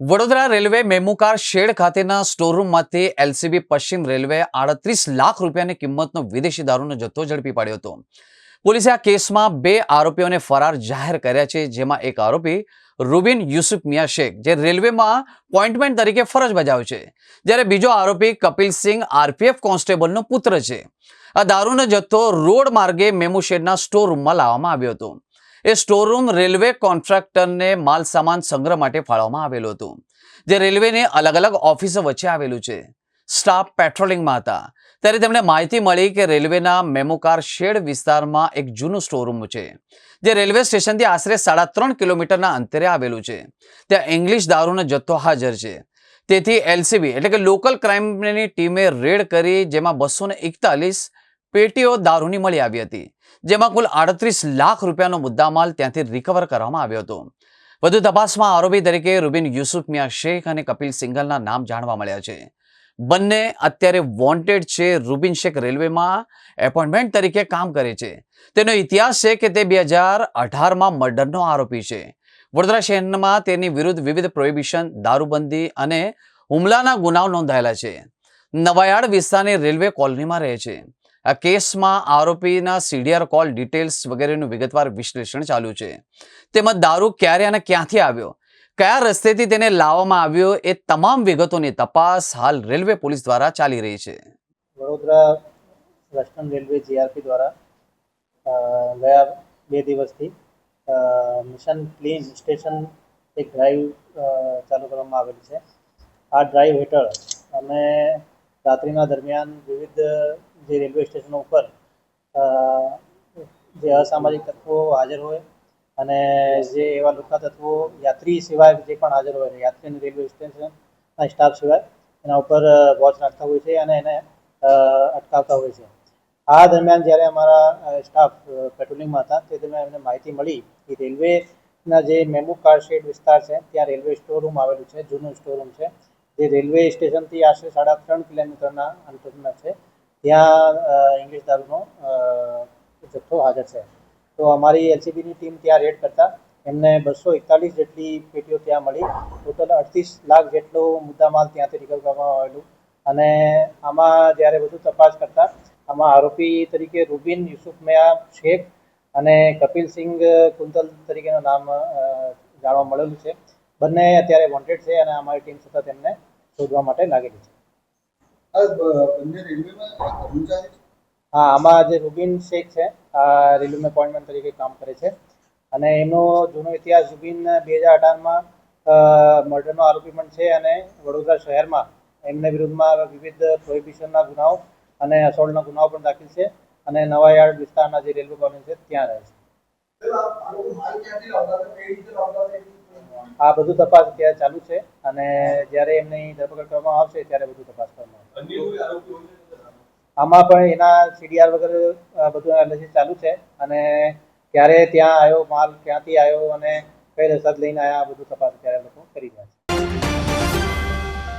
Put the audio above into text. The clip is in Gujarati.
વડોદરા રેલવે મેમુકાર શેડ ખાતેના સ્ટોરરૂમમાંથી એલસીબી પશ્ચિમ રેલવે આડત્રીસ લાખ રૂપિયાની કિંમતનો વિદેશી દારૂનો જથ્થો ઝડપી પાડ્યો હતો. પોલીસે આ કેસમાં બે આરોપીઓને ફરાર જાહેર કર્યા છે, જેમાં એક આરોપી રૂબિન યુસુફ મિયા શેખ, જે રેલવેમાં પોઇન્ટમેન્ટ તરીકે ફરજ બજાવે છે. જ્યારે બીજો આરોપી કપિલ સિંહ, આરપીએફ કોન્સ્ટેબલનો પુત્ર છે. આ દારૂનો જથ્થો રોડ માર્ગે મેમુ શેડના સ્ટોરરૂમમાં લાવવામાં આવ્યો હતો. એ સ્ટોરરૂમ રેલવે કોન્ટ્રાક્ટરને માલ સામાન સંગ્રહ માટે ફાળવવામાં આવેલું હતું, જે રેલવેની અલગ અલગ ઓફિસો વચ્ચે આવેલું છે. સ્ટાફ પેટ્રોલિંગમાં હતા. ત્યારે તેમણે માહિતી મળી કે રેલવેના મેમોકાર શેડ વિસ્તારમાં એક જૂનું સ્ટોરરૂમ છે, જે રેલવે સ્ટેશનથી આશરે સાડા ત્રણ કિલોમીટરના અંતરે આવેલું છે. ત્યાં ઇંગ્લિશ દારૂનો જથ્થો હાજર છે. તેથી એલસીબી એટલે કે લોકલ ક્રાઇમની ટીમે રેડ કરી, જેમાં બસો ને એકતાલીસ પેટીઓ દારૂની મળી આવી હતી, જેમાં કુલ આડત્રીસ લાખ રૂપિયાનો મુદ્દામાલ ત્યાંથી રિકવર કરવામાં આવ્યો હતો. વધુ તપાસમાં આરોપી તરીકે રૂબિન યુસુફ મિયા શેખ અને કપિલ સિંગલના નામ જાણવા મળ્યા છે. બંને અત્યારે વોન્ટેડ છે રૂબિન શેખ રેલવેમાં એપોઇન્ટમેન્ટ તરીકે કામ કરે છે. તેનો ઇતિહાસ છે કે તે બે હજાર અઢારમાં મર્ડરનો આરોપી છે. વડોદરા શહેરમાં તેની વિરુદ્ધ વિવિધ પ્રોહિબિશન, દારૂબંધી અને હુમલાના ગુનાઓ નોંધાયેલા છે. નવાયાડ વિસ્તારની રેલવે કોલોનીમાં રહે છે. આ કેસમાં આરોપીના સીડીઆર કોલ ડિટેલ્સ વગેરેનું વિગતવાર વિશ્લેષણ ચાલુ છે. તેમજ દારૂ ક્યારે અને ક્યાંથી આવ્યો? કયા રસ્તેથી તેને લાવવામાં આવ્યો? એ તમામ વિગતોની તપાસ હાલ રેલવે પોલીસ દ્વારા ચાલી રહી છે. વડોદરા વેસ્ટર્ન રેલવે જીઆરપી દ્વારા ગયા બે દિવસથી મિશન ક્લીન સ્ટેશન એક ડ્રાઈવ ચાલુ કરવામાં આવેલી છે. આ ડ્રાઈવ હેઠળ અમે રાત્રિના દરમિયાન વિવિધ જે રેલવે સ્ટેશનો ઉપર જે અસામાજિક તત્વો હાજર હોય અને જે એવા લુખા તત્વો યાત્રી સિવાય જે પણ હાજર હોય, યાત્રી રેલવે સ્ટેશન સ્ટાફ સિવાય, એના ઉપર વોચ રાખતા હોય છે અને એને અટકાવતા હોય છે. આ દરમિયાન જ્યારે અમારા સ્ટાફ પેટ્રોલિંગમાં હતા, તે દરમિયાન એમને માહિતી મળી કે રેલવેના જે મેમુ કારશેડ વિસ્તાર છે, ત્યાં રેલવે સ્ટોર રૂમ આવેલું છે, જૂનું સ્ટોર રૂમ છે, જે રેલવે સ્ટેશનથી આશરે સાડા ત્રણ કિલોમીટરના અંતરના છે. ત્યાં ઇંગ્લિશ દારૂનો જથ્થો હાજર છે. તો અમારી એલસીબીની ટીમ ત્યાં રેડ કરતા. એમને બસો એકતાલીસ જેટલી પેટીઓ ત્યાં મળી. ટોટલ અડતીસ લાખ જેટલો મુદ્દામાલ ત્યાંથી રિકવર કરવામાં આવેલું. અને આમાં જ્યારે વધુ તપાસ કરતા, આમાં આરોપી તરીકે રૂબિન યુસુફ મેયા શેખ અને કપિલ સિંઘ કુંતલ તરીકેનું નામ જાણવા મળેલું છે. બંને અત્યારે વોન્ટેડ છે અને અમારી ટીમ સતત એમને શોધવા માટે લાગેલી છે આ બ- બંને રેલવેમાં કર્મચારી છે હા આમાં જે રૂબિન શેખ છે આ રેલવેમાં એપોઇન્ટમેન્ટ તરીકે કામ કરે છે. અને એમનો જૂનો ઇતિહાસ રૂબિન બે હજાર અઢારમાં મર્ડરનો આરોપી પણ છે અને વડોદરા શહેરમાં એમના વિરુદ્ધમાં વિવિધ પ્રોહિબિશનના ગુનાઓ અને અસોલ્ટના ગુનાઓ પણ દાખલ છે અને નવા યાર્ડ વિસ્તારના જે રેલવે કોલોની છે ત્યાં રહે છે. આ બધું તપાસ અત્યારે ચાલુ છે અને જ્યારે એમની ધરપકડ કરવામાં આવશે ત્યારે બધું તપાસ કરવામાં છે આમાં પણ એના સીડીઆર વગેરે બધું એનાલિસિસ ચાલુ છે અને ક્યારે ત્યાં આવ્યો માલ ક્યાંથી આવ્યો અને કઈ રસાદ લઈને આવ્યા આ બધું તપાસ અત્યારે લોકો